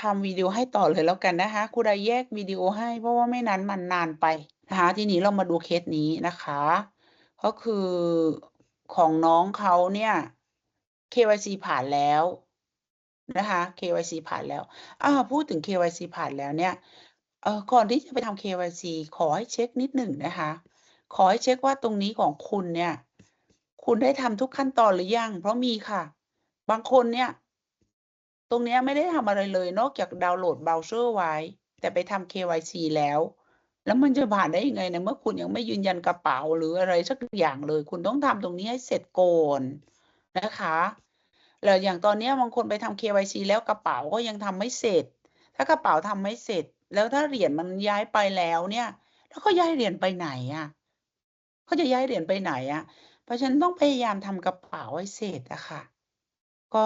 ทำวิดีโอให้ต่อเลยแล้วกันนะคะครูใดแยกวิดีโอให้เพราะว่าไม่นั้นมันนานไปนะคะทีนี้เรามาดูเคสนี้นะคะ ก็คือของน้องเขาเนี่ย KYC ผ่านแล้วนะคะ KYC ผ่านแล้วอ่าพูดถึง KYC ผ่านแล้วเนี่ยเอ่อก่อนที่จะไปทำ KYC ขอให้เช็คนิดหนึ่งนะคะ ขอให้เช็คว่าตรงนี้ของคุณเนี่ย คุณได้ทำทุกขั้นตอนหรือยัง เพราะมีค่ะ บางคนเนี่ย ตรงนี้ไม่ได้ทำอะไรเลยนอกจากดาวน์โหลดเบราว์เซอร์ไว้ แต่ไปทำ KYC แล้ว แล้วมันจะผ่านได้ยังไงในเมื่อคุณยังไม่ยืนยันกระเป๋าหรืออะไรสักอย่างเลย คุณต้องทำตรงนี้ให้เสร็จก่อนนะคะแล้วอย่างตอนนี้บางคนไปทำ KYC แล้วกระเป๋าก็ยังทำไม่เสร็จ ถ้ากระเป๋าทำไม่เสร็จ แล้วถ้าเหรียญมันย้ายไปแล้วเนี่ย แล้วเขาย้ายเหรียญไปไหนอะเขาจะย้ายเหรียญไปไหนอะเพราะฉะนั้นต้องพยายามทำกระเป๋าให้เสร็จอะค่ะ ก็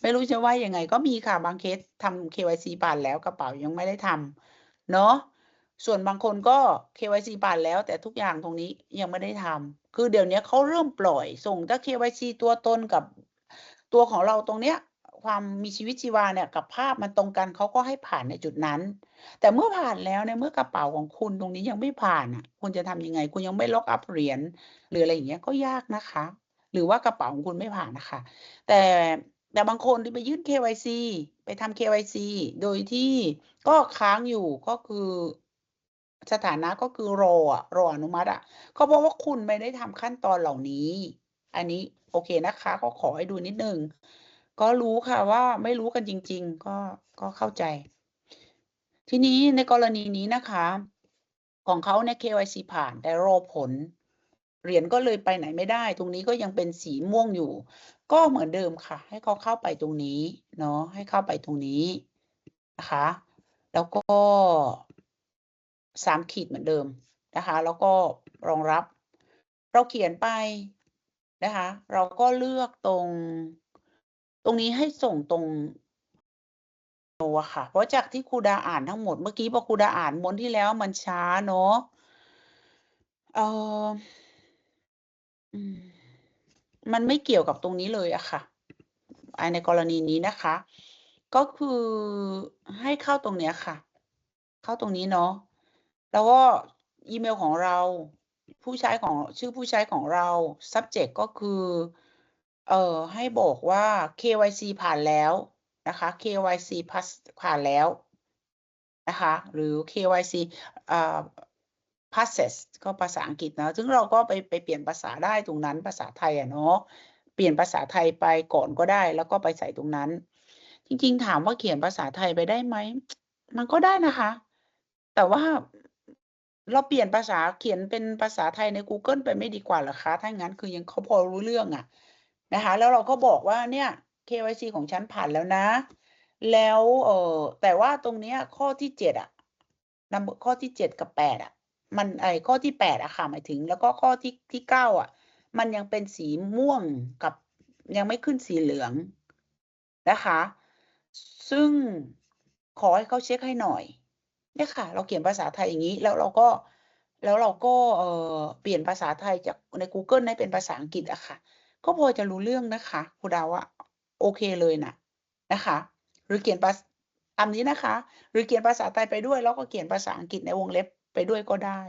ไม่รู้จะว่ายังไง ก็มีค่ะบางเคสทำ KYC ผ่านแล้วกระเป๋ายังไม่ได้ทำเนาะส่วนบางคนก็ KYC ผ่านแล้ว แต่ทุกอย่างตรงนี้ยังไม่ได้ทำคือเดี๋ยวนี้เขาเริ่มปล่อยส่งถ้า KYC ตัวตนกับตัวของเราตรงเนี้ยความมีชีวิตชีวาเนี่ยกับภาพมันตรงกันเขาก็ให้ผ่านในจุดนั้น แต่เมื่อผ่านแล้วในเมื่อกระเป๋าของคุณตรงนี้ยังไม่ผ่านอะคุณจะทำยังไง คุณยังไม่ lock up เหรียญหรืออะไรอย่างเงี้ยก็ยากนะคะ หรือว่ากระเป๋าของคุณไม่ผ่านนะคะ แต่แต่บางคนที่ไปยื่น KYC ไปทำ KYC โดยที่ก็ค้างอยู่ก็คือสถานะก็คือรออะรออนุมัติอะก็เพราะว่าคุณไม่ได้ทำขั้นตอนเหล่านี้ อันนี้โอเคนะคะ ก็ขอให้ดูนิดนึง ก็รู้ค่ะว่าไม่รู้กันจริง ๆ ก็ก็เข้าใจ ทีนี้ในกรณีนี้นะคะ ของเขาเนี่ย KYC ผ่านแต่รอผล เหรียญก็เลยไปไหนไม่ได้ ตรงนี้ก็ยังเป็นสีม่วงอยู่ ก็เหมือนเดิมค่ะ ให้เขาเข้าไปตรงนี้เนาะให้เข้าไปตรงนี้นะคะ แล้วก็3ขีดเหมือนเดิมนะคะ แล้วก็รองรับ เราเขียนไปนะคะ เราก็เลือกตรง ตรงนี้ให้ส่งตรงตัวค่ะ เพราะจากที่ครูดาอ่านทั้งหมดเมื่อกี้พอครูดาอ่านม้วนที่แล้วมันช้าเนาะเอ่อ อืม มันไม่เกี่ยวกับตรงนี้เลยอะค่ะ อ่า ในกรณีนี้นะคะ ก็คือให้เข้าตรงเนี้ยค่ะ เข้าตรงนี้เนาะ แล้วก็อีเมลของเรา ผู้ใช้ของ ชื่อผู้ใช้ของเราซับเจกต์ก็คือ เอ่อ ให้บอกว่า KYC ผ่านแล้วนะคะ KYC pass ผ่านแล้วนะคะ หรือ KYC อ่า passes ก็ภาษาอังกฤษเนาะซึ่งเราก็ไปไปเปลี่ยนภาษาได้ตรงนั้นภาษาไทยอะเนาะ เปลี่ยนภาษาไทยไปก่อนก็ได้ แล้วก็ไปใส่ตรงนั้น จริง ๆ ถามว่าเขียนภาษาไทยไปได้ไหม มันก็ได้นะคะ แต่ว่าเราเปลี่ยนภาษาเขียนเป็นภาษาไทยในกูเกิลไปไม่ดีกว่าหรอคะ ถ้างั้นคือยังเขาพอรู้เรื่องอะนะคะ แล้วเราก็บอกว่าเนี่ย KYC ของฉันผ่านแล้วนะ แล้วเออแต่ว่าตรงเนี้ยข้อที่7อะนัมข้อที่7กับ8อะ มันไอ้ข้อที่8อะค่ะหมายถึง แล้วก็ข้อที่ที่9อะมันยังเป็นสีม่วงกับยังไม่ขึ้นสีเหลืองนะคะ ซึ่งขอให้เขาเช็กให้หน่อยเนี่ยค่ะ เราเขียนภาษาไทยอย่างงี้แล้วเราก็แล้วเราก็เอ่อเปลี่ยนภาษาไทยจากในกูเกิลให้เป็นภาษาอังกฤษอะค่ะ ก็พอจะรู้เรื่องนะคะครูดาว่าโอเคเลยน่ะนะคะ หรือเขียนภาตามนี้นะคะ หรือเขียนภาษาไทยไปด้วย แล้วก็เขียนภาษาอังกฤษในวงเล็บ ไปด้วยก็ได้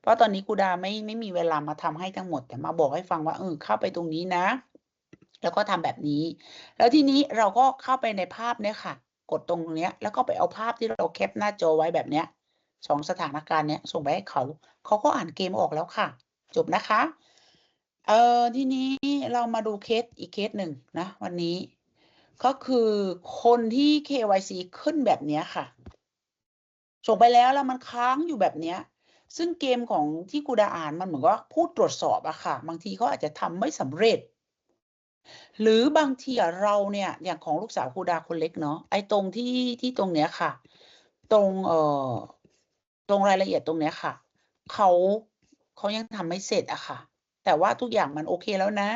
เพราะตอนนี้ครูดาไม่ไม่มีเวลามาทำให้ทั้งหมด แต่มาบอกให้ฟังว่าเออเข้าไปตรงนี้นะ แล้วก็ทำแบบนี้ แล้วทีนี้เราก็เข้าไปในภาพเนี่ยค่ะ กดตรงเนี้ย แล้วก็ไปเอาภาพที่เราแคปหน้าจอไว้แบบเนี้ย2สถานการณ์เนี้ยส่งไปให้เขา เขาก็อ่านเกมออกแล้วค่ะ จบนะคะ เออทีนี้เรามาดูเคสอีกเคสหนึ่งนะ วันนี้ ก็คือคนที่ KYC ขึ้นแบบเนี้ยค่ะ ส่งไปแล้วแล้วมันค้างอยู่แบบเนี้ยซึ่งเกมของที่ครูดาอ่านมันเหมือนกับว่าผู้ตรวจสอบอะค่ะ บางทีเขาอาจจะทำไม่สำเร็จ หรือบางทีเราเนี่ยอย่างของลูกสาวคูดาคนเล็กเนาะไอ้ตรงที่ที่ตรงเนี้ยค่ะ ตรงเอ่อตรงรายละเอียดตรงเนี้ยค่ะเขาเขายังทำไม่เสร็จอะค่ะ แต่ว่าทุกอย่างมันโอเคแล้วนะ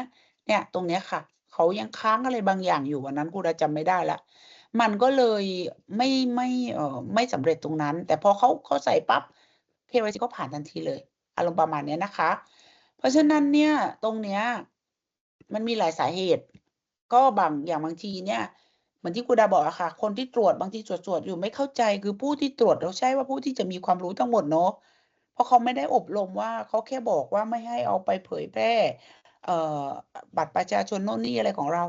เนี่ยตรงเนี้ยค่ะเขายังค้างอะไรบางอย่างอยู่วันนั้นครูดาจำไม่ได้ล้ว มันก็เลยไม่ไม่เออไม่สำเร็จตรงนั้น แต่พอเขาเขาใส่ปั๊บ KYC ก็ผ่านทันทีเลยอารมณ์ประมาณเนี้ยนะคะ เพราะฉะนั้นเนี่ยตรงเนี้ยมันมีหลายสาเหตุ ก็บางอย่างบางทีเนี่ยเหมือนที่ครูดาบอกอะค่ะ คนที่ตรวจบางทีตรวจตรวจอยู่ไม่เข้าใจคือผู้ที่ตรวจเราใช่ว่าผู้ที่จะมีความรู้ทั้งหมดเนาะเพราะเขาไม่ได้อบรมว่าเขาแค่บอกว่าไม่ให้เอาไปเผยแพร่ บัตรประชาชนโน่นนี่อะไรของเรา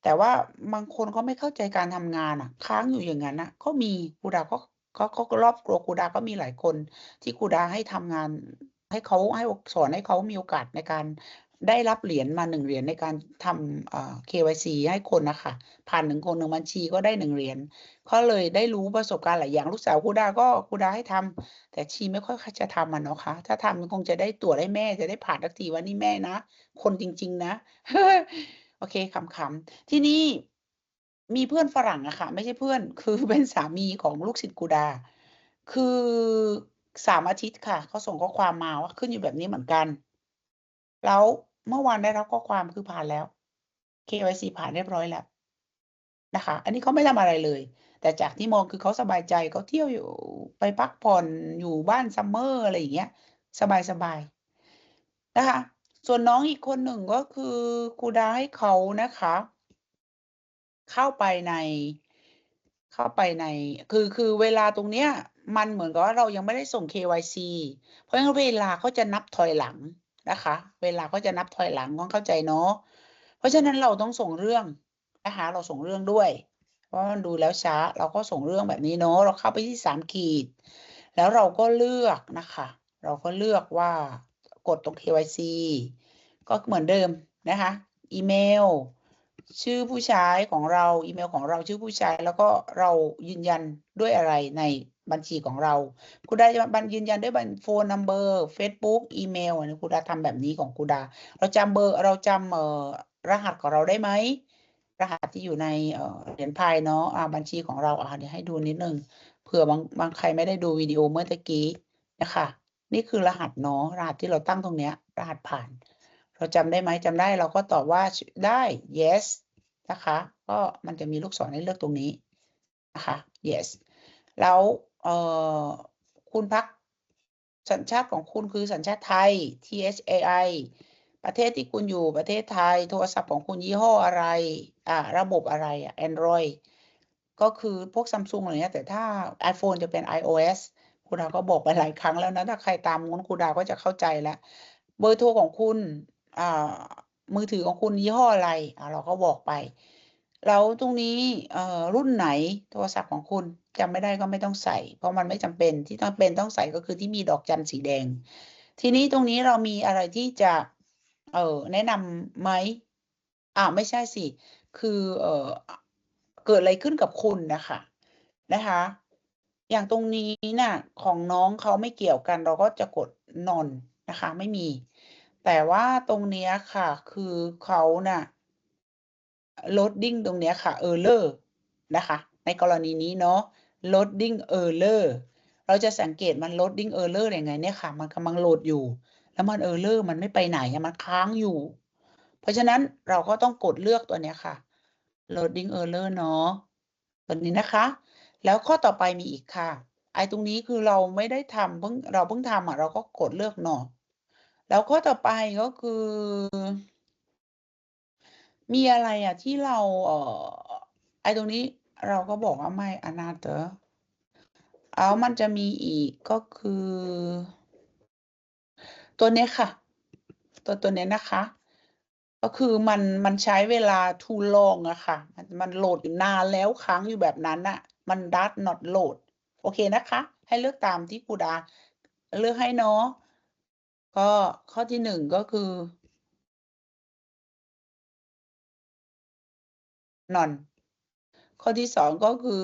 แต่ว่าบางคนเขาไม่เข้าใจการทำงานอะ ค้างอยู่อย่างนั้นนะก็มีครูดาก็ก็ก็รอบตัวครูดาก็มีหลายคน ที่ครูดาให้ทำงานให้เขาให้สอนให้เขามีโอกาสในการ ได้รับเหรียญมา1เหรียญในการทำ KYC ให้คนนะคะผ่าน1คน1บัญชีก็ได้1เหรียญก็เลยได้รู้ประสบการณ์หลายอย่างลูกสาวคูดาก็คูดาให้ทำแต่ชีไม่ค่อยจะทำอะเนาะคะถ้าทำมันคงจะได้ตรวจให้แม่จะได้ผ่านสักทีว่านี่แม่นะ คนจริง ๆ นะ โอเคขำๆที่นี้มีเพื่อนฝรั่งอะค่ะ ไม่ใช่เพื่อนคือเป็นสามีของลูกศิษย์ครูดา คือ3อาทิตย์ค่ะเขาส่งข้อความมาว่าขึ้นอยู่แบบนี้เหมือนกัน แล้ว เมื่อวานได้รับข้อความคือผ่านแล้ว KYC ผ่านเรียบร้อยแล้วนะคะ อันนี้เขาไม่ทำอะไรเลย แต่จากที่มองคือเขาสบายใจเขาเที่ยวอยู่ไปพักผ่อนอยู่บ้าน Summer อะไรอย่างเงี้ย สบายๆนะคะ ส่วนน้องอีกคนหนึ่งก็คือครูดาให้เขานะคะ เข้าไปใน เข้าไปใน คือคือเวลาตรงเนี้ย มันเหมือนกับว่าเรายังไม่ได้ส่ง KYC เพราะงั้นเวลาเขาจะนับถอยหลัง นะคะ เวลาเขาจะนับถอยหลังต้องเข้าใจเนาะเพราะฉะนั้นเราต้องส่งเรื่องนะคะ เราส่งเรื่องด้วย เพราะมันดูแล้วช้า เราก็ส่งเรื่องแบบนี้เนาะเราเข้าไปที่3ขีด แล้วเราก็เลือกนะคะ เราก็เลือกว่ากดตรง KYC ก็เหมือนเดิมนะคะอีเมลชื่อผู้ใช้ของเราอีเมลของเราชื่อผู้ใช้แล้วก็เรายืนยันด้วยอะไรใน บัญชีของเราครูดาจะบันยืนยันด้วยบัญโฟนนัมเบอร์เฟซบุ๊กอีเมลอันนี้ครูดาทำแบบนี้ของครูดา เราจำเบอร์เราจำเอ่อรหัสของเราได้ไหม?รหัสที่อยู่ในเหรียญพายเนาะบัญชีของเราอ่าเดี๋ยวให้ดูนิดหนึ่งเผื่อบางบางใครไม่ได้ดูวิดีโอเมื่อตะกี้นะคะนี่คือรหัสเนาะรหัสที่เราตั้งตรงเนี้ย รหัสผ่าน เราจำได้ไหม?จำได้เราก็ตอบว่าได้ yes นะคะ ก็มันจะมีลูกศรให้เลือกตรงนี้นะคะ yes แล้ว เอ่อคุณพักสัญชาติของคุณคือสัญชาติไทย THAI ประเทศที่คุณอยู่ประเทศไทย โทรศัพท์ของคุณยี่ห้ออะไร อ่า ระบบอะไรอะแอนดรอยด์ก็คือพวก Samsung อะไรเงี้ยแต่ถ้า iPhone จะเป็น iOS ครูดาก็บอกไปหลายครั้งแล้วนะ ถ้าใครตามนู้นครูดาก็จะเข้าใจแล้ว เบอร์โทรของคุณ อ่า มือถือของคุณยี่ห้ออะไร อ่าเราก็บอกไป แล้วตรงนี้รุ่นไหนโทรศัพท์ของคุณจำไม่ได้ก็ไม่ต้องใส่ เพราะมันไม่จำเป็นที่จำเป็นต้องใส่ก็คือที่มีดอกจันสีแดง ทีนี้ตรงนี้เรามีอะไรที่จะเออแนะนำไหม?อ้าวไม่ใช่สิ คือเออเกิดอะไรขึ้นกับคุณนะคะนะคะ อย่างตรงนี้น่ะของน้องเขาไม่เกี่ยวกัน เราก็จะกด none นะคะ ไม่มี แต่ว่าตรงนี้ค่ะ คือเขาน่ะ loading ตรงเนี้ยค่ะ error นะคะ ในกรณีนี้เนาะ loading error เราจะสังเกตมัน loading error ยังไงเนี่ยค่ะ มันกำลังโหลดอยู่ แล้วมัน error มันไม่ไปไหนมันค้างอยู่ เพราะฉะนั้นเราก็ต้องกดเลือกตัวเนี้ยค่ะ loading error เนาะตัวนี้นะคะ แล้วข้อต่อไปมีอีกค่ะ ไอ้ตรงนี้คือเราไม่ได้ทำเพิ่งเราเพิ่งทำอะเราก็กดเลือก no แล้วข้อต่อไปก็คือ มีอะไรอะที่เราเอ่อไอ้ตรงนี้เราก็บอกว่าไม่ another อ้ามันจะมีอีกก็คือ ตัวเนี้ยค่ะ ตัวตัวเนี้ยนะคะ ก็คือมันมันใช้เวลา too long อะค่ะ มันมันโหลดอยู่นานแล้วค้างอยู่แบบนั้นน่ะมัน does not load โอเคนะคะ ให้เลือกตามที่ครูดา เลือกให้เนาะก็ข้อที่1ก็คือ none ข้อที่2ก็คือ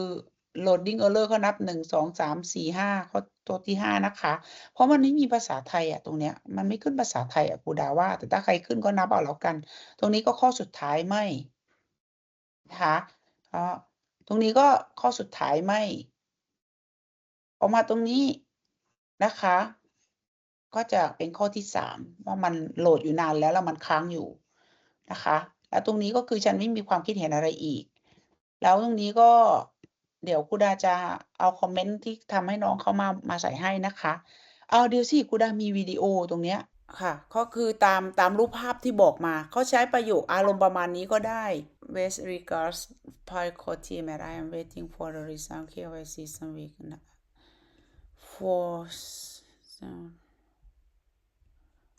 loading error ก็นับ1 2 3 4 5ข้อตัวที่5นะคะ เพราะมันไม่มีภาษาไทยอะตรงเนี้ย มันไม่ขึ้นภาษาไทยอะครูดาว่า แต่ถ้าใครขึ้นก็นับเอาแล้วกัน ตรงนี้ก็ข้อสุดท้ายไม่นะคะตรงนี้ก็ข้อสุดท้ายไม่พอกมาตรงนี้นะคะ ก็จะเป็นข้อที่3ว่ามันโหลดอยู่นานแล้วแล้วมันค้างอยู่นะคะ แล้วตรงนี้ก็คือฉันไม่มีความคิดเห็นอะไรอีก แล้วตรงนี้ก็เดี๋ยวครูดาจะเอาคอมเมนต์ที่ทำให้น้องเขามามาใส่ให้นะคะ เอาเดี๋ยวสิครูดามีวิดีโอตรงเนี้ยค่ะก็คือตามตามรูปภาพที่บอกมาเขาใช้ประโยคอารมณ์ประมาณนี้ก็ได้ West regards Parco team and I am waiting for the result KYC some week na- for some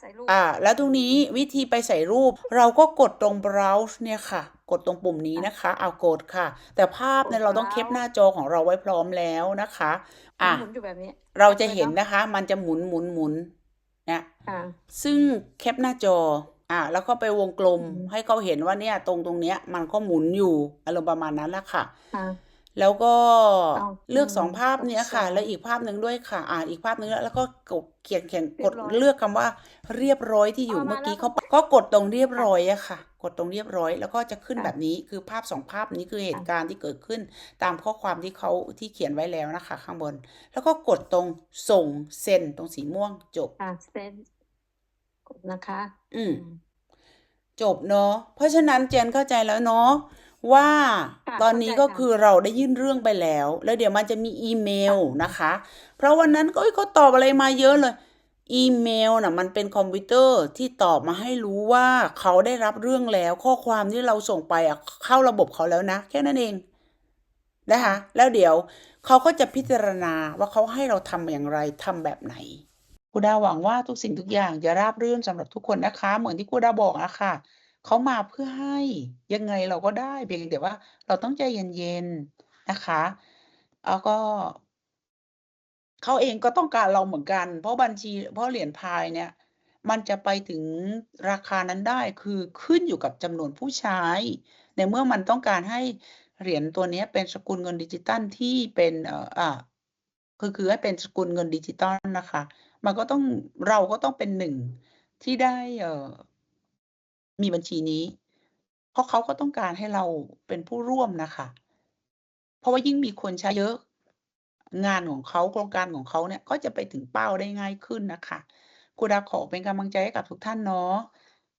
ใส่รูปอ่า แล้วตรงนี้วิธีไปใส่รูป เราก็กดตรง browse เนี่ยค่ะ กดตรงปุ่มนี้นะคะ เอากดค่ะ แต่ภาพเนี่ยเราต้องแคปหน้าจอของเราไว้พร้อมแล้วนะคะ อะหมุนอยู่แบบนี้ เราจะเห็นนะคะ มันจะหมุนหมุนหมุนเนี่ยอ่าซึ่งแคปหน้าจอ อะแล้วก็ไปวงกลมอืมให้เขาเห็นว่าเนี่ย ตรงตรงเนี้ย มันก็หมุนอยู่อารมณ์ประมาณนั้นแหละค่ะอ่า แล้วก็เอาเลือกอืมสองภาพเนี้ยค่ะกดสองแล้วอีกภาพหนึ่งด้วยค่ะ อ่าอีกภาพหนึ่งแล้วก็กดเขียนเขียนเรีกยดบร้อยเลือกคำว่าเรียบร้อยที่อยู่เอามาเมื่อกี้แล้วเขาก็กดตรงเรียบร้อยอะค่ะ กดตรงเรียบร้อย แล้วก็จะขึ้นค่ะแบบนี้คือภาพสองภาพนี้คือเหตุการณ์ที่เกิดขึ้น ตามข้อความที่เขาที่เขียนไว้แล้วนะคะ ข้างบน แล้วก็กดตรงส่งเซ็นตรงสีม่วงจบอ่าเซนกดนะคะอืมอืมจบเนาะเพราะฉะนั้นเจนเข้าใจแล้วเนาะ ว่าค่ะตอนนี้เข้าใจก็ค่ะ คือเราได้ยื่นเรื่องไปแล้ว แล้วเดี๋ยวมันจะมีอีเมลนะคะ เพราะวันนั้นก็เอ้ยเขาตอบอะไรมาเยอะเลย อีเมลน่ะ มันเป็นคอมพิวเตอร์ที่ตอบมาให้รู้ว่าเขาได้รับเรื่องแล้ว ข้อความที่เราส่งไปอะเข้าระบบเขาแล้วนะ แค่นั้นเองนะคะ แล้วเดี๋ยวเขาก็จะพิจารณาว่าเขาให้เราทำอย่างไรทำแบบไหน กูดาหวังว่าทุกสิ่งทุกอย่างจะราบรื่นสำหรับทุกคนนะคะ เหมือนที่กูดาบอกอะค่ะ เขามาเพื่อให้ยังไงเราก็ได้เพียงแต่ว่าเราต้องใจเย็นๆนะคะแล้วก็เขาเองก็ต้องการเราเหมือนกัน เพราะบัญชีเพราะเหรียญพายเนี่ย มันจะไปถึงราคานั้นได้คือขึ้นอยู่กับจำนวนผู้ใช้ ในเมื่อมันต้องการให้เหรียญตัวนี้เป็นสกุลเงินดิจิตัลที่เป็นเอ่ออ่าคือคือให้เป็นสกุลเงินดิจิตอลนะคะ มันก็ต้องเราก็ต้องเป็นหนึ่งที่ได้เอ่อ มีบัญชีนี้ เพราะเขาก็ต้องการให้เราเป็นผู้ร่วมนะคะ เพราะว่ายิ่งมีคนใช้เยอะ งานของเขาโครงการของเขาเนี่ยก็จะไปถึงเป้าได้ง่ายขึ้นนะคะกูดาขอเป็นกำลังใจให้กับทุกท่านเนาะ